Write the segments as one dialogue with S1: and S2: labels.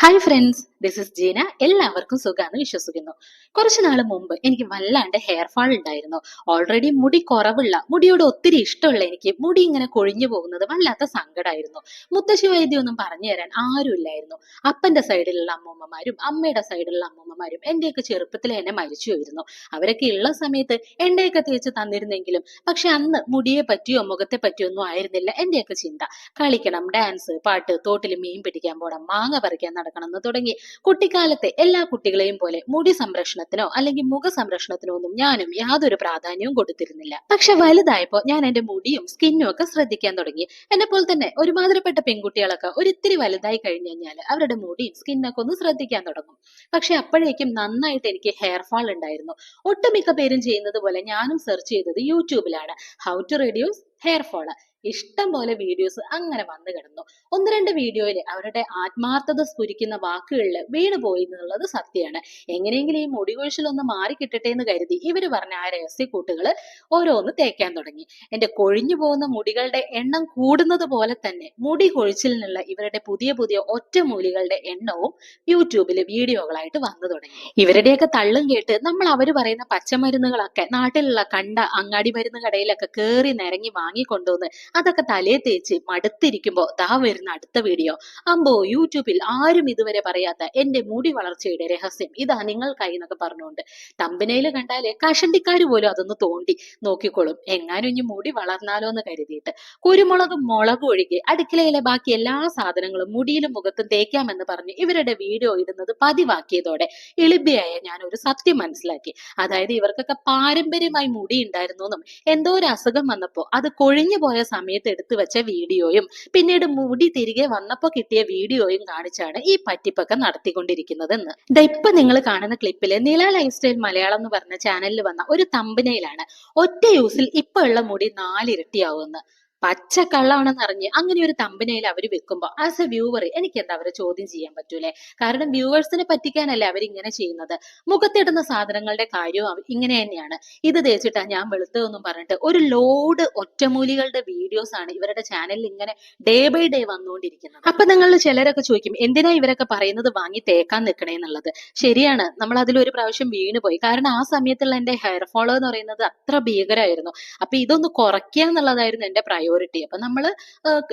S1: hi friends. This is Jeena എല്ലാവർക്കും സുഖമാണ് വിശ്വസിക്കുന്നു. കുറച്ചു നാൾ മുമ്പ് എനിക്ക് വല്ലാണ്ട് ഹെയർ ഫാൾ ഉണ്ടായിരുന്നു ഓൾറെഡി മുടി കുറവുള്ള മുടിയോട് ഒത്തിരി ഇഷ്ടമുള്ള എനിക്ക് മുടി ഇങ്ങനെ കൊഴിഞ്ഞു പോകുന്നത് വല്ലാത്ത സങ്കടമായിരുന്നു മുത്തശ്ശി വൈദ്യമൊന്നും പറഞ്ഞു തരാൻ ആരുമില്ലായിരുന്നു അപ്പന്റെ സൈഡിലുള്ള അമ്മൂമ്മമാരും അമ്മയുടെ സൈഡിലുള്ള അമ്മൂമ്മമാരും എന്റെയൊക്കെ ചെറുപ്പത്തിൽ എന്നെ മരിച്ചു വരുന്നു അവരൊക്കെ ഉള്ള സമയത്ത് എണ്ണയൊക്കെ തേച്ച് തന്നിരുന്നെങ്കിലും പക്ഷെ അന്ന് മുടിയെ പറ്റിയോ മുഖത്തെ പറ്റിയോ ഒന്നും ആയിരുന്നില്ല എന്റെയൊക്കെ ചിന്ത. കളിക്കണം ഡാൻസ് പാട്ട് തോട്ടിൽ മീൻ പിടിക്കാൻ പോകണം മാങ്ങ പറിക്കാൻ നടക്കണം എന്ന് തുടങ്ങി. കുട്ടിക്കാലത്തെ എല്ലാ കുട്ടികളെയും പോലെ മുടി സംരക്ഷണത്തിനോ അല്ലെങ്കിൽ മുഖ സംരക്ഷണത്തിനോ ഒന്നും ഞാനും യാതൊരു പ്രാധാന്യവും കൊടുത്തിരുന്നില്ല. പക്ഷെ വലുതായപ്പോ ഞാൻ എന്റെ മുടിയും സ്കിന്നും ഒക്കെ ശ്രദ്ധിക്കാൻ തുടങ്ങി. എന്നെ പോലെ തന്നെ ഒരുമാതിരിപ്പെട്ട പെൺകുട്ടികളൊക്കെ ഒരിത്തിരി വലുതായി കഴിഞ്ഞു കഴിഞ്ഞാൽ അവരുടെ മുടിയും സ്കിന്നൊക്കെ ഒന്ന് ശ്രദ്ധിക്കാൻ തുടങ്ങും. പക്ഷെ അപ്പോഴേക്കും നന്നായിട്ട് എനിക്ക് ഹെയർ ഫാൾ ഉണ്ടായിരുന്നു. ഒട്ടുമിക്ക പേരും ചെയ്യുന്നത് പോലെ ഞാനും സെർച്ച് ചെയ്തത് യൂട്യൂബിലാണ്. How to reduce hair fall ഇഷ്ടം പോലെ വീഡിയോസ് അങ്ങനെ വന്നു കിടന്നു. ഒന്ന് രണ്ട് വീഡിയോയിൽ അവരുടെ ആത്മാർത്ഥത സ്ഫുരിക്കുന്ന വാക്കുകളിൽ വീണു പോയി എന്നുള്ളത് സത്യമാണ്. എങ്ങനെയെങ്കിലും ഈ മുടി കൊഴിച്ചിലൊന്ന് മാറി എന്ന് കരുതി ഇവർ പറഞ്ഞ ആ രഹസ്യക്കൂട്ടുകൾ ഓരോന്ന് തേക്കാൻ തുടങ്ങി. എന്റെ കൊഴിഞ്ഞു പോകുന്ന മുടികളുടെ എണ്ണം കൂടുന്നത് പോലെ തന്നെ മുടി കൊഴിച്ചിലിനുള്ള ഇവരുടെ പുതിയ പുതിയ ഒറ്റമൂലികളുടെ എണ്ണവും യൂട്യൂബിൽ വീഡിയോകളായിട്ട് വന്നു തുടങ്ങി. ഇവരുടെയൊക്കെ തള്ളും കേട്ട് നമ്മൾ അവർ പറയുന്ന പച്ചമരുന്നുകളൊക്കെ നാട്ടിലുള്ള കണ്ട അങ്ങാടി മരുന്ന് കടയിലൊക്കെ കയറി നിരങ്ങി വാങ്ങിക്കൊണ്ടുവന്ന് അതൊക്കെ തലേ തേച്ച് മടുത്തിരിക്കുമ്പോ ദാ വരുന്ന അടുത്ത വീഡിയോ അമ്പോ യൂട്യൂബിൽ ആരും ഇതുവരെ പറയാത്ത എന്റെ മുടി വളർച്ചയുടെ രഹസ്യം. ഇതാ നിങ്ങൾക്കായി എന്നൊക്കെ പറഞ്ഞുകൊണ്ട് തമ്പനയിൽ കണ്ടാലേ കഷണ്ടിക്കാര് പോലും അതൊന്ന് തോണ്ടി നോക്കിക്കോളും. എങ്ങാനും ഇനി മുടി വളർന്നാലോ എന്ന് കരുതിയിട്ട് കുരുമുളകും മുളകും ഒഴികെ അടുക്കളയിലെ ബാക്കി എല്ലാ സാധനങ്ങളും മുടിയിലും മുഖത്തും തേക്കാമെന്ന് പറഞ്ഞ് ഇവരുടെ വീഡിയോ ഇടുന്നത് പതിവാക്കിയതോടെ എളിബിയായ ഞാൻ ഒരു സത്യം മനസ്സിലാക്കി. അതായത് ഇവർക്കൊക്കെ പാരമ്പര്യമായി മുടി ഉണ്ടായിരുന്നു എന്നും എന്തോ ഒരു അസുഖം വന്നപ്പോ അത് കൊഴിഞ്ഞു പോയ സമയത്ത് എടുത്തു വെച്ച വീഡിയോയും പിന്നീട് മുടി തിരികെ വന്നപ്പോ കിട്ടിയ വീഡിയോയും കാണിച്ചാണ് ഈ പറ്റിപ്പൊക്കെ നടത്തിക്കൊണ്ടിരിക്കുന്നതെന്ന്. ദാ ഇപ്പൊ നിങ്ങൾ കാണുന്ന ക്ലിപ്പിൽ നില ലൈഫ് സ്റ്റൈൽ മലയാളം എന്ന് പറഞ്ഞ ചാനലിൽ വന്ന ഒരു തമ്പനയിലാണ് ഒറ്റ യൂസിൽ ഇപ്പൊ ഉള്ള മുടി നാലിരട്ടിയാവുമെന്ന്. പച്ച കള്ളാണെന്ന് അറിഞ്ഞ് അങ്ങനെ ഒരു തമ്പനയിൽ അവർ വെക്കുമ്പോൾ ആസ് എ വ്യൂവർ എനിക്ക് എന്താ അവരെ ചോദ്യം ചെയ്യാൻ പറ്റൂലേ? കാരണം വ്യൂവേഴ്സിനെ പറ്റിക്കാനല്ലേ അവരിങ്ങനെ ചെയ്യുന്നത്. മുഖത്തിടുന്ന സാധനങ്ങളുടെ കാര്യവും ഇങ്ങനെ തന്നെയാണ്. ഇത് തേച്ചിട്ടാ ഞാൻ വെളുത്തതെന്നും പറഞ്ഞിട്ട് ഒരു ലോഡ് ഒറ്റമൂലികളുടെ വീഡിയോസ് ആണ് ഇവരുടെ ചാനലിൽ ഇങ്ങനെ ഡേ ബൈ ഡേ വന്നുകൊണ്ടിരിക്കുന്നത്. അപ്പൊ നിങ്ങൾ ചിലരൊക്കെ ചോദിക്കും എന്തിനാ ഇവരൊക്കെ പറയുന്നത് വാങ്ങി തേക്കാൻ നിൽക്കണേ എന്നുള്ളത്? ശരിയാണ് നമ്മൾ അതിൽ ഒരു പ്രാവശ്യം വീണുപോയി കാരണം ആ സമയത്തുള്ള എന്റെ ഹെയർ ഫോളോ എന്ന് പറയുന്നത് അത്ര ഭീകരമായിരുന്നു അപ്പൊ ഇതൊന്ന് കുറയ്ക്കുക എന്നുള്ളതായിരുന്നു എന്റെ പ്രയോറിറ്റി അപ്പൊ നമ്മൾ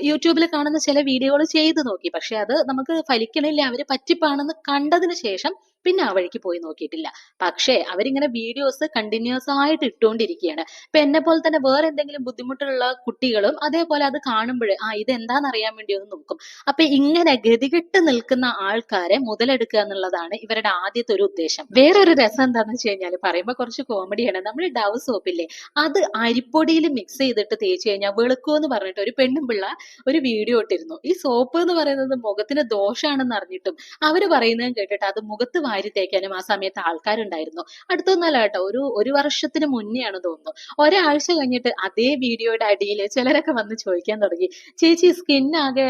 S1: യൂട്യൂബിൽ കാണുന്ന ചില വീഡിയോകൾ ചെയ്തു നോക്കി. പക്ഷെ അത് നമുക്ക് ഫലിക്കണില്ല. അവർ പറ്റിപ്പാണെന്ന് കണ്ടതിന് ശേഷം പിന്നെ ആ വഴിക്ക് പോയി നോക്കിയിട്ടില്ല. പക്ഷേ അവരിങ്ങനെ വീഡിയോസ് കണ്ടിന്യൂസ് ആയിട്ട് ഇട്ടുകൊണ്ടിരിക്കുകയാണ് ഇപ്പൊ എന്നെ പോലെ തന്നെ വേറെ എന്തെങ്കിലും ബുദ്ധിമുട്ടുള്ള കുട്ടികളും അതേപോലെ അത് കാണുമ്പോൾ ആ ഇത് എന്താണെന്ന് അറിയാൻ വേണ്ടി ഒന്ന് നോക്കും. അപ്പൊ ഇങ്ങനെ ഗതികെട്ട് നിൽക്കുന്ന ആൾക്കാരെ മുതലെടുക്കുക എന്നുള്ളതാണ് ഇവരുടെ ആദ്യത്തെ ഒരു ഉദ്ദേശം. വേറൊരു രസം എന്താണെന്ന് വെച്ച് കഴിഞ്ഞാൽ പറയുമ്പോൾ കുറച്ച് കോമഡിയാണ് നമ്മൾ ഡവ് സോപ്പില്ലേ അത് അരിപ്പൊടിയിൽ മിക്സ് ചെയ്തിട്ട് തേച്ച് കഴിഞ്ഞാൽ വെളുക്കുമെന്ന് പറഞ്ഞിട്ട് ഒരു പെണ്ണും പിള്ള ഒരു വീഡിയോ ഇട്ടിരുന്നു. ഈ സോപ്പ് എന്ന് പറയുന്നത് മുഖത്തിന് ദോഷമാണെന്ന് അറിഞ്ഞിട്ടും അവർ പറയുന്നതും കേട്ടിട്ട് അത് മുഖത്ത് വാരി തേക്കാനും ആ സമയത്ത് ആൾക്കാരുണ്ടായിരുന്നു. അടുത്തൊന്നല്ല കേട്ടോ ഒരു ഒരു വർഷത്തിന് മുന്നെയാണ് തോന്നുന്നു. ഒരാഴ്ച കഴിഞ്ഞിട്ട് അതേ വീഡിയോയുടെ അടിയിൽ ചിലരൊക്കെ വന്ന് ചോദിക്കാൻ തുടങ്ങി. ചേച്ചി സ്കിൻ ആകെ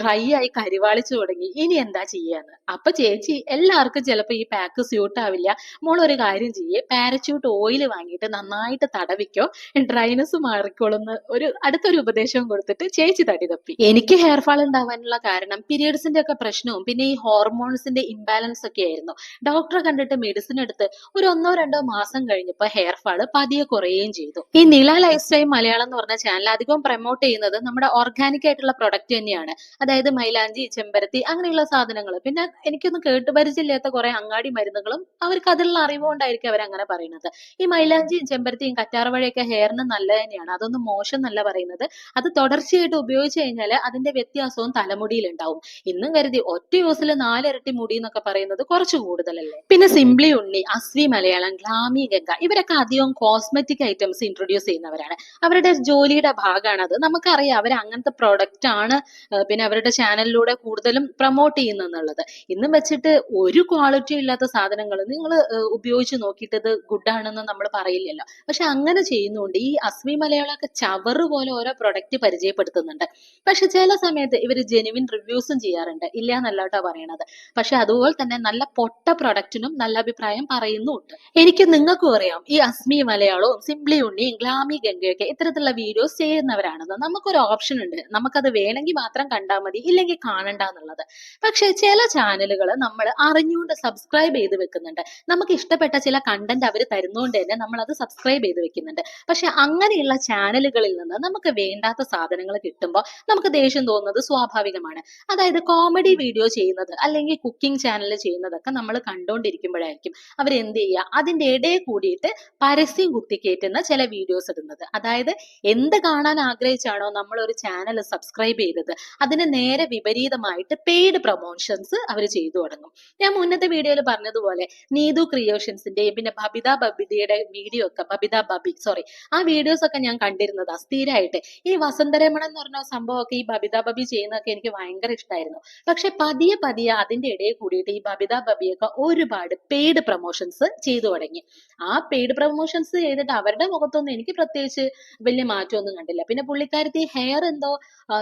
S1: ഡ്രൈ ആയി കരിവാളിച്ചു തുടങ്ങി. ഇനി എന്താ ചെയ്യാന്ന്? അപ്പൊ ചേച്ചി എല്ലാവർക്കും ചിലപ്പോൾ ഈ പാക്ക് സ്യൂട്ട് ആവില്ല. മോൾ ഒരു കാര്യം ചെയ്യേ. പാരച്യൂട്ട് ഓയിൽ വാങ്ങിയിട്ട് നന്നായിട്ട് തടവിക്കോ. ഡ്രൈനസ് മാറിക്കോളുന്ന് ഒരു അടുത്തൊരു ഉപദേശവും കൊടുത്തിട്ട് ചേച്ചി തടി തപ്പി. എനിക്ക് ഹെയർ ഫാൾ ഉണ്ടാവാനുള്ള കാരണം പീരിയഡ്സിന്റെ ഒക്കെ പ്രശ്നവും പിന്നെ ഈ ഹോർമോൺസിന്റെ ഇംബാലൻസ് ഒക്കെ ആയിരുന്നു. ഡോക്ടറെ കണ്ടിട്ട് മെഡിസിൻ എടുത്ത് ഒരു ഒന്നോ രണ്ടോ മാസം കഴിഞ്ഞപ്പോൾ ഹെയർ ഫാൾ പതിയെ കുറയുകയും ചെയ്തു. ഈ നില ലൈഫ് സ്റ്റൈൽ മലയാളം എന്ന് പറഞ്ഞ ചാനൽ അധികം പ്രൊമോട്ട് ചെയ്യുന്നത് നമ്മുടെ ഓർഗാനിക് ആയിട്ടുള്ള പ്രൊഡക്റ്റ് തന്നെയാണ്. അതായത് മൈലാഞ്ചി ചെമ്പരത്തി അങ്ങനെയുള്ള സാധനങ്ങൾ. പിന്നെ എനിക്കൊന്നും കേട്ടുപരിചയമില്ലാത്ത കുറെ അങ്ങാടി മരുന്നുകളും അവർക്ക് അതിലുള്ള അറിവുകൊണ്ടായിരിക്കും അവർ അങ്ങനെ പറയുന്നത്. ഈ മൈലാഞ്ചിയും ചെമ്പരത്തിയും കറ്റാർവാഴയൊക്കെ ഹെയറിന് നല്ല തന്നെയാണ്. അതൊന്നും മോശം എന്നല്ല പറയുന്നത്. അത് തുടർച്ചയായിട്ട് ഉപയോഗിച്ച് കഴിഞ്ഞാൽ അതിന്റെ വ്യത്യാസവും തലമുടിയിൽ ഉണ്ടാവും ഇന്നും കരുതി ഒറ്റ യൂസിൽ നാലിരട്ടി മുടി എന്നൊക്കെ പറയുന്നത് കുറച്ച് കൂടുതലല്ലേ? പിന്നെ സിംപ്ലി ഉണ്ണി അസ്വി മലയാളം ഗ്ലാമി ഗംഗ ഇവരൊക്കെ അധികം കോസ്മെറ്റിക് ഐറ്റംസ് ഇൻട്രൊഡ്യൂസ് ചെയ്യുന്നവരാണ്. അവരുടെ ജോലിയുടെ ഭാഗമാണ് അത് നമുക്കറിയാം അവർ അങ്ങനത്തെ പ്രൊഡക്റ്റ് ആണ് പിന്നെ അവരുടെ ചാനലിലൂടെ കൂടുതലും പ്രൊമോട്ട് ചെയ്യുന്നെന്നുള്ളത് ഇന്നും വെച്ചിട്ട് ഒരു ക്വാളിറ്റി ഇല്ലാത്ത സാധനങ്ങൾ നിങ്ങൾ ഉപയോഗിച്ച് നോക്കിയിട്ട് ഇത് ഗുഡ് ആണെന്ന് നമ്മൾ പറയില്ലല്ലോ. പക്ഷെ അങ്ങനെ ചെയ്യുന്നുണ്ട് ഈ അസ്മി മലയാളമൊക്കെ ചവറ് പോലെ ഓരോ പ്രൊഡക്റ്റ് പരിചയപ്പെടുത്തുന്നുണ്ട്. പക്ഷെ ചില സമയത്ത് ഇവർ ജെനുവിൻ റിവ്യൂസും ചെയ്യാറുണ്ട്. ഇല്ല എന്നല്ല കേട്ടോ പറയണത്. പക്ഷെ അതുപോലെ തന്നെ നല്ല പൊട്ട പ്രൊഡക്റ്റിനും നല്ല അഭിപ്രായം പറയുന്നുണ്ട് എനിക്ക് നിങ്ങൾക്കും അറിയാം ഈ അസ്മി മലയാളവും സിംപ്ലി ഉണ്ണിയും ഗ്ലാമി ഗംഗയൊക്കെ ഇത്തരത്തിലുള്ള വീഡിയോസ് ചെയ്യുന്നവരാണെന്ന്. നമുക്കൊരു ഓപ്ഷൻ ഉണ്ട്. നമുക്കത് വേണമെങ്കിൽ മാത്രം കണ്ടാൽ മതി ഇല്ലെങ്കിൽ കാണണ്ട എന്നുള്ളത്. പക്ഷേ ചില ചാനലുകൾ നമ്മൾ അറിഞ്ഞുകൊണ്ട് സബ്സ്ക്രൈബ് ചെയ്ത് വെക്കുന്നുണ്ട്. നമുക്ക് ഇഷ്ടപ്പെട്ട ചില കണ്ടന്റ് അവർ തരുന്നതുകൊണ്ട് തന്നെ നമ്മൾ അത് സബ്സ്ക്രൈബ് ചെയ്ത് വെക്കുന്നുണ്ട്. പക്ഷെ അങ്ങനെയുള്ള ചാനലുകളിൽ നിന്ന് നമുക്ക് വേണ്ടാത്ത സാധനങ്ങൾ കിട്ടുമ്പോൾ നമുക്ക് ദേഷ്യം തോന്നുന്നത് സ്വാഭാവികമാണ്. അതായത് കോമഡി വീഡിയോ ചെയ്യുന്നത് അല്ലെങ്കിൽ കുക്കിംഗ് ചാനൽ ചെയ്യുന്നതൊക്കെ നമ്മൾ കണ്ടുകൊണ്ടിരിക്കുമ്പോഴായിരിക്കും അവർ എന്ത് ചെയ്യുക? അതിന്റെ ഇടയിൽ കൂടിയിട്ട് പരസ്യം കുത്തിക്കേറ്റുന്ന ചില വീഡിയോസ് ഇടുന്നത്. അതായത് എന്ത് കാണാൻ ആഗ്രഹിച്ചാണോ നമ്മൾ ഒരു ചാനൽ സബ്സ്ക്രൈബ് ചെയ്തത് അതിന് നേരെ വിപരീതമായിട്ട് പെയ്ഡ് പ്രൊമോഷൻസ് അവർ ചെയ്തു തുടങ്ങും. ഞാൻ മുന്നത്തെ വീഡിയോയിൽ പറഞ്ഞതുപോലെ നീതു ക്രിയേഷൻസിന്റെയും പിന്നെ ബബിത ബബിതയുടെ വീഡിയോ ഒക്കെ ബബിത ബബി സോറി ആ വീഡിയോസ് ഒക്കെ ഞാൻ കണ്ടിരുന്നത് സ്ഥിരമായിട്ട് ഈ വസന്തരമണം എന്ന് പറഞ്ഞ സംഭവമൊക്കെ ഈ ബബിത ബബി ചെയ്യുന്നതൊക്കെ എനിക്ക് ഭയങ്കര ഇഷ്ടമായിരുന്നു പക്ഷെ പതിയെ പതിയെ അതിന്റെ ഇടയിൽ കൂടിയിട്ട് ഈ ബബിത ബബിയൊക്കെ ഒരുപാട് പെയ്ഡ് പ്രൊമോഷൻസ് ചെയ്തു തുടങ്ങി. ആ പെയ്ഡ് പ്രൊമോഷൻസ് ചെയ്തിട്ട് അവരുടെ മുഖത്തൊന്നും എനിക്ക് പ്രത്യേകിച്ച് വലിയ മാറ്റമൊന്നും കണ്ടില്ല. പിന്നെ പുള്ളിക്കാരത്തി ഹെയർ എന്തോ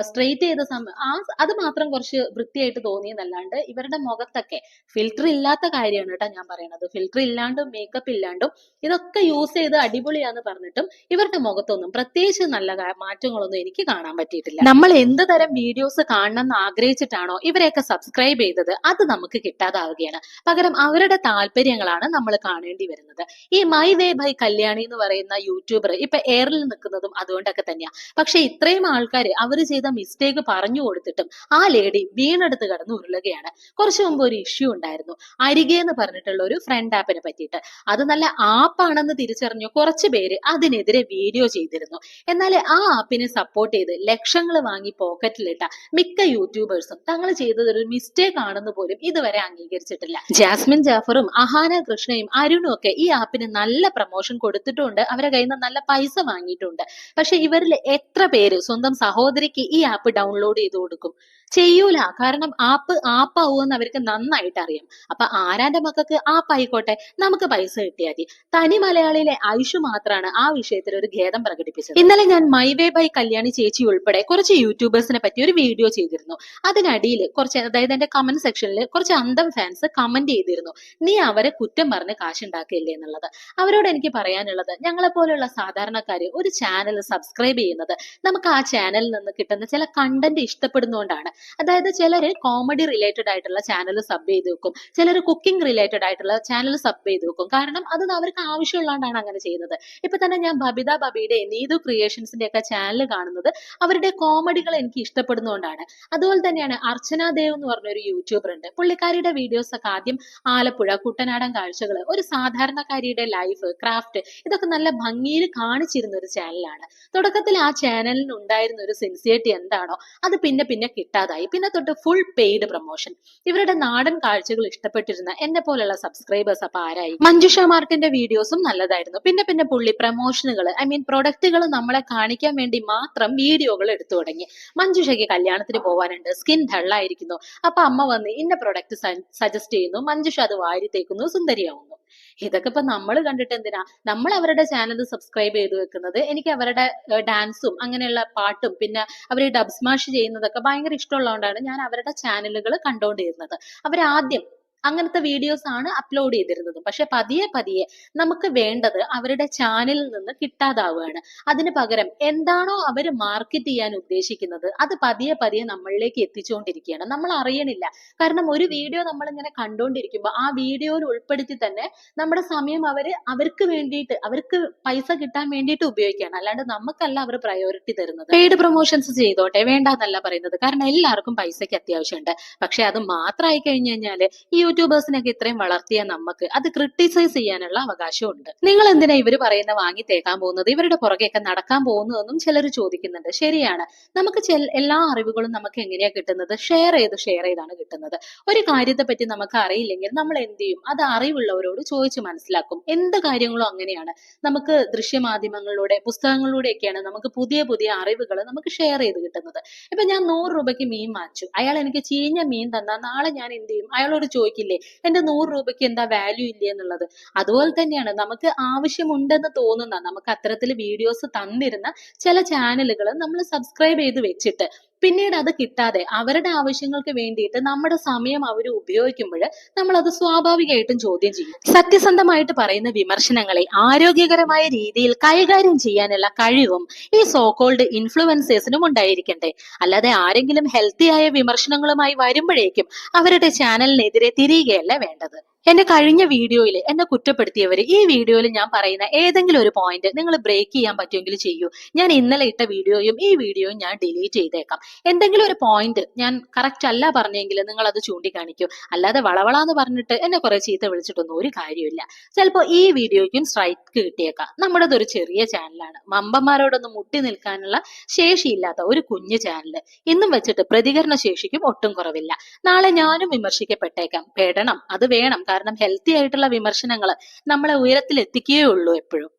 S1: സ്ട്രെയിറ്റ് ചെയ്ത സമയം ആ അത് മാത്രം കുറച്ച് വൃത്തിയായിട്ട് തോന്നിയെന്നല്ലാണ്ട് ഇവരുടെ മുഖത്തൊക്കെ ഫിൽറ്റർ ഇല്ലാത്ത കാര്യമാണ് കേട്ടോ ഞാൻ പറയണത്. ഫിൽറ്റർ ഇല്ലാണ്ടും മേക്കപ്പ് ഇല്ലാണ്ടും ഇതൊക്കെ യൂസ് ചെയ്ത് അടിപൊളിയാന്ന് പറഞ്ഞിട്ടും ഇവരുടെ മുഖത്തൊന്നും പ്രത്യേകിച്ച് നല്ല മാറ്റങ്ങളൊന്നും എനിക്ക് കാണാൻ പറ്റിയിട്ടില്ല. നമ്മൾ എന്ത് തരം വീഡിയോസ് കാണണം എന്ന് ആഗ്രഹിച്ചിട്ടാണോ ഇവരെയൊക്കെ സബ്സ്ക്രൈബ് ചെയ്തത്? അത് നമുക്ക് കിട്ടാതാവുകയാണ്. പകരം അവരുടെ താല്പര്യങ്ങളാണ് നമ്മൾ കാണേണ്ടി വരുന്നത്. ഈ മൈ വേ ബൈ കല്യാണി എന്ന് പറയുന്ന യൂട്യൂബർ ഇപ്പൊ എയറിൽ നിൽക്കുന്നതും അതുകൊണ്ടൊക്കെ തന്നെയാണ് പക്ഷെ ഇത്രയും ആൾക്കാർ അവർ ചെയ്ത മിസ്റ്റേക്ക് പറഞ്ഞു കൊടുത്തിട്ടും ആ ലേഡി വീണെടുത്ത് കടന്ന് ഉരുളുകയാണ്. കുറച്ചു മുമ്പ് ഒരു ഇഷ്യൂ ഉണ്ടായിരുന്നു. അരികെ എന്ന് പറഞ്ഞിട്ടുള്ള ഒരു ഫ്രണ്ട് ആപ്പിനെ പറ്റിയിട്ട്. അത് നല്ല ആപ്പാണെന്ന് തിരിച്ചറിഞ്ഞു കുറച്ച് പേര് അതിനെതിരെ വീഡിയോ ചെയ്തിരുന്നു. എന്നാൽ ആ ആപ്പിനെ സപ്പോർട്ട് ചെയ്ത് ലക്ഷങ്ങൾ വാങ്ങി പോക്കറ്റിലിട്ട മിക്ക യൂട്യൂബേഴ്സും തങ്ങൾ ചെയ്തത് ഒരു മിസ്റ്റേക്ക് ആണെന്ന് പോലും ഇതുവരെ അംഗീകരിച്ചിട്ടില്ല. ജാസ്മിൻ ജാഫറും അഹാന കൃഷ്ണയും അരുണും ഒക്കെ ഈ ആപ്പിന് നല്ല പ്രൊമോഷൻ കൊടുത്തിട്ടുണ്ട്. അവരെ കയ്യിൽ നിന്ന് നല്ല പൈസ വാങ്ങിയിട്ടുണ്ട്. പക്ഷെ ഇവരിൽ എത്ര പേര് സ്വന്തം സഹോദരിക്ക് ഈ ആപ്പ് ഡൗൺലോഡ് ചെയ്ത് കൊടുക്കും? ചെയ്യൂല. കാരണം ആപ്പ് ആപ്പാവുമെന്ന് അവർക്ക് നന്നായിട്ട് അറിയാം. അപ്പൊ ആരാന്റെ മക്കൾക്ക് ആപ്പായിക്കോട്ടെ നമുക്ക് പൈസ കിട്ടിയാൽ മതി. തനി മലയാളിയിലെ ഐഷു മാത്രമാണ് ആ വിഷയത്തിൽ ഒരു ഖേദം പ്രകടിപ്പിച്ചത്. ഇന്നലെ ഞാൻ മൈവേ ബൈ കല്യാണി ചേച്ചി ഉൾപ്പെടെ കുറച്ച് യൂട്യൂബേഴ്സിനെ പറ്റി ഒരു വീഡിയോ ചെയ്തിരുന്നു. അതിനടിയിൽ കുറച്ച് അതായത് എന്റെ കമന്റ് സെക്ഷനിൽ കുറച്ച് അന്തം ഫാൻസ് കമന്റ് ചെയ്തിരുന്നു. നീ അവരെ കുറ്റം പറഞ്ഞ് കാശുണ്ടാക്കില്ലേ എന്നുള്ളത്. അവരോട് എനിക്ക് പറയാനുള്ളത് ഞങ്ങളെ പോലെയുള്ള സാധാരണക്കാർ ഒരു ചാനൽ സബ്സ്ക്രൈബ് ചെയ്യുന്നത് നമുക്ക് ആ ചാനലിൽ നിന്ന് കിട്ടുന്ന ചില കണ്ടന്റ് ഇഷ്ടപ്പെടുന്നതുകൊണ്ടാണ് അതായത് ചിലര് കോമഡി റിലേറ്റഡ് ആയിട്ടുള്ള ചാനൽ സബ് ചെയ്ത് വെക്കും. ചിലർ കുക്കിംഗ് റിലേറ്റഡ് ആയിട്ടുള്ള ചാനൽ സബ് ചെയ്ത് വെക്കും. കാരണം അത് അവർക്ക് ആവശ്യമുള്ളതുകൊണ്ടാണ് അങ്ങനെ ചെയ്യുന്നത്. ഇപ്പൊ തന്നെ ഞാൻ ബബിത ബബിയുടെ നീതു ക്രിയേഷൻസിന്റെ ഒക്കെ ചാനൽ കാണുന്നത് അവരുടെ കോമഡികൾ എനിക്ക് ഇഷ്ടപ്പെടുന്നതുകൊണ്ടാണ് അതുപോലെ തന്നെയാണ് അർച്ചന ദേവ് എന്ന് പറഞ്ഞ ഒരു യൂട്യൂബർ ഉണ്ട്. പുള്ളിക്കാരിയുടെ വീഡിയോസ് ഒക്കെ ആദ്യം ആലപ്പുഴ കുട്ടനാടൻ കാഴ്ചകൾ ഒരു സാധാരണക്കാരിയുടെ ലൈഫ് ക്രാഫ്റ്റ് ഇതൊക്കെ നല്ല ഭംഗിയിൽ കാണിച്ചിരുന്ന ഒരു ചാനലാണ് തുടക്കത്തിൽ ആ ചാനലിന് ഉണ്ടായിരുന്ന ഒരു സിൻസിയറിറ്റി എന്താണോ അത് പിന്നെ പിന്നെ കിട്ടാതായി പിന്നെ തൊട്ട് ഫുൾ പെയ്ഡ് പ്രൊമോഷൻ ഇവരുടെ നാടൻ കാഴ്ചകൾ ഇഷ്ടപ്പെട്ടിരുന്ന എന്നെ പോലെയുള്ള സബ്സ്ക്രൈബേഴ്സ് അപ്പൊ ആരായി? മഞ്ജുഷ മാർട്ടിന്റെ വീഡിയോസും നല്ലതായിരുന്നു. പിന്നെ പിന്നെ പുള്ളി പ്രൊമോഷനുകൾ ഐ മീൻ പ്രൊഡക്റ്റുകൾ നമ്മളെ കാണിക്കാൻ വേണ്ടി മാത്രം വീഡിയോകൾ എടുത്തു തുടങ്ങി. മഞ്ജുഷയ്ക്ക് കല്യാണത്തിന് പോവാനുണ്ട്. സ്കിൻ ഡള്ളായിരിക്കുന്നു അപ്പൊ അമ്മ വന്ന് ഇന്ന പ്രൊഡക്റ്റ് സജസ്റ്റ് ചെയ്യുന്നു. മഞ്ജുഷ അത് വാരി തേക്കുന്നു. സുന്ദരിയാവുന്നു. ഇതൊക്കെ ഇപ്പൊ നമ്മൾ കണ്ടിട്ട് എന്തിനാ നമ്മൾ അവരുടെ ചാനൽ സബ്സ്ക്രൈബ് ചെയ്ത് വെക്കുന്നത് എനിക്ക് അവരുടെ ഡാൻസും അങ്ങനെയുള്ള പാട്ടും പിന്നെ അവർ ഡബ് സ്മാഷ് ചെയ്യുന്നതൊക്കെ ഭയങ്കര ഇഷ്ടമുള്ളതുകൊണ്ടാണ് ഞാൻ അവരുടെ ചാനലുകൾ കണ്ടുകൊണ്ടിരുന്നത് അവരാദ്യം അങ്ങനത്തെ വീഡിയോസ് ആണ് അപ്ലോഡ് ചെയ്തിരുന്നത്. പക്ഷെ പതിയെ പതിയെ നമുക്ക് വേണ്ടത് അവരുടെ ചാനലിൽ നിന്ന് കിട്ടാതാവുകയാണ്. അതിന് പകരം എന്താണോ അവർ മാർക്കറ്റ് ചെയ്യാൻ ഉദ്ദേശിക്കുന്നത് അത് പതിയെ പതിയെ നമ്മളിലേക്ക് എത്തിച്ചുകൊണ്ടിരിക്കുകയാണ്. നമ്മൾ അറിയണില്ല. കാരണം ഒരു വീഡിയോ നമ്മൾ ഇങ്ങനെ കണ്ടുകൊണ്ടിരിക്കുമ്പോൾ ആ വീഡിയോയിൽ ഉൾപ്പെടുത്തി തന്നെ നമ്മുടെ സമയം അവർ അവർക്ക് വേണ്ടിയിട്ട് അവർക്ക് പൈസ കിട്ടാൻ വേണ്ടിയിട്ട് ഉപയോഗിക്കുകയാണ്. അല്ലാണ്ട് നമുക്കല്ല അവർ പ്രയോറിറ്റി തരുന്നത്. പെയ്ഡ് പ്രൊമോഷൻസ് ചെയ്തോട്ടെ വേണ്ടെന്നല്ല പറയുന്നത്. കാരണം എല്ലാവർക്കും പൈസയ്ക്ക് അത്യാവശ്യമുണ്ട്. പക്ഷെ അത് മാത്രമായി കഴിഞ്ഞു കഴിഞ്ഞാൽ ഈ യൂട്യൂബേഴ്സിനൊക്കെ ഇത്രയും വളർത്തിയ നമുക്ക് അത് ക്രിട്ടിസൈസ് ചെയ്യാനുള്ള അവകാശമുണ്ട്. നിങ്ങൾ എന്തിനാ ഇവർ പറയുന്ന വാങ്ങി തേക്കാൻ പോകുന്നത്? ഇവരുടെ പുറകെയൊക്കെ നടക്കാൻ പോകുന്നതെന്നും ചിലർ ചോദിക്കുന്നുണ്ട്. ശരിയാണ്. നമുക്ക് എല്ലാ അറിവുകളും നമുക്ക് എങ്ങനെയാ കിട്ടുന്നത്? ഷെയർ ചെയ്ത് ഷെയർ ചെയ്താണ് കിട്ടുന്നത്. ഒരു കാര്യത്തെ പറ്റി നമുക്ക് അറിയില്ലെങ്കിൽ നമ്മൾ എന്ത് ചെയ്യും? അത് അറിവുള്ളവരോട് ചോദിച്ച് മനസ്സിലാക്കും. എന്ത് കാര്യങ്ങളും അങ്ങനെയാണ്. നമുക്ക് ദൃശ്യമാധ്യമങ്ങളിലൂടെ പുസ്തകങ്ങളിലൂടെയൊക്കെയാണ് നമുക്ക് പുതിയ പുതിയ അറിവുകൾ നമുക്ക് ഷെയർ ചെയ്ത് കിട്ടുന്നത്. ഇപ്പൊ ഞാൻ നൂറ് രൂപയ്ക്ക് മീൻ വാങ്ങിച്ചു. അയാൾ എനിക്ക് ചീഞ്ഞ മീൻ തന്നാൽ നാളെ ഞാൻ എന്ത് ചെയ്യും? അയാളോട് ചോദിക്കില്ലേ. എന്റെ നൂറ് രൂപയ്ക്ക് എന്താ വാല്യൂ ഇല്ലേ എന്നുള്ളത്? അതുപോലെ തന്നെയാണ് നമുക്ക് ആവശ്യമുണ്ടെന്ന് തോന്നുന്ന നമുക്ക് അത്തരത്തിൽ വീഡിയോസ് തന്നിരുന്ന ചില ചാനലുകൾ നമ്മൾ സബ്സ്ക്രൈബ് ചെയ്ത് വെച്ചിട്ട് പിന്നീട് അത് കിട്ടാതെ അവരുടെ ആവശ്യങ്ങൾക്ക് വേണ്ടിയിട്ട് നമ്മുടെ സമയം അവർ ഉപയോഗിക്കുമ്പോൾ നമ്മൾ അത് സ്വാഭാവികമായിട്ടും ചോദ്യം ചെയ്യും. സത്യസന്ധമായിട്ട് പറയുന്ന വിമർശനങ്ങളെ ആരോഗ്യകരമായ രീതിയിൽ കൈകാര്യം ചെയ്യാനുള്ള കഴിവും ഈ സോകോൾഡ് ഇൻഫ്ലുവൻസേഴ്സിനും ഉണ്ടായിരിക്കട്ടെ അല്ലാതെ ആരെങ്കിലും ഹെൽത്തി ആയ വിമർശനങ്ങളുമായി വരുമ്പോഴേക്കും അവരുടെ ചാനലിനെതിരെ തിരിയുകയല്ല വേണ്ടത്. എന്റെ കഴിഞ്ഞ വീഡിയോയിൽ എന്നെ കുറ്റപ്പെടുത്തിയവർ ഈ വീഡിയോയിൽ ഞാൻ പറയുന്ന ഏതെങ്കിലും ഒരു പോയിന്റ് നിങ്ങൾ ബ്രേക്ക് ചെയ്യാൻ പറ്റുമെങ്കിൽ ചെയ്യൂ. ഞാൻ ഇന്നലെ ഇട്ട വീഡിയോയും ഈ വീഡിയോയും ഞാൻ ഡിലീറ്റ് ചെയ്തേക്കാം. എന്തെങ്കിലും ഒരു പോയിന്റ് ഞാൻ കറക്റ്റ് അല്ല പറഞ്ഞെങ്കിൽ നിങ്ങൾ അത് ചൂണ്ടിക്കാണിക്കൂ. അല്ലാതെ വളവളാന്ന് പറഞ്ഞിട്ട് എന്നെ കുറെ ചീത്ത വിളിച്ചിട്ടൊന്നും ഒരു കാര്യമില്ല ചിലപ്പോൾ ഈ വീഡിയോയ്ക്കും സ്ട്രൈക്ക് കിട്ടിയേക്കാം. നമ്മുടേത് ഒരു ചെറിയ ചാനലാണ് മമ്പന്മാരോടൊന്നും മുട്ടി നിൽക്കാനുള്ള ശേഷിയില്ലാത്ത ഒരു കുഞ്ഞു ചാനൽ ഇന്നും വെച്ചിട്ട് പ്രതികരണ ശേഷിക്കും ഒട്ടും കുറവില്ല. നാളെ ഞാനും വിമർശിക്കപ്പെട്ടേക്കാം. പെടണം. അത് വേണം. കാരണം ഹെൽത്തി ആയിട്ടുള്ള വിമർശനങ്ങൾ നമ്മളെ ഉയരത്തിൽ എത്തിക്കുകയേ എപ്പോഴും.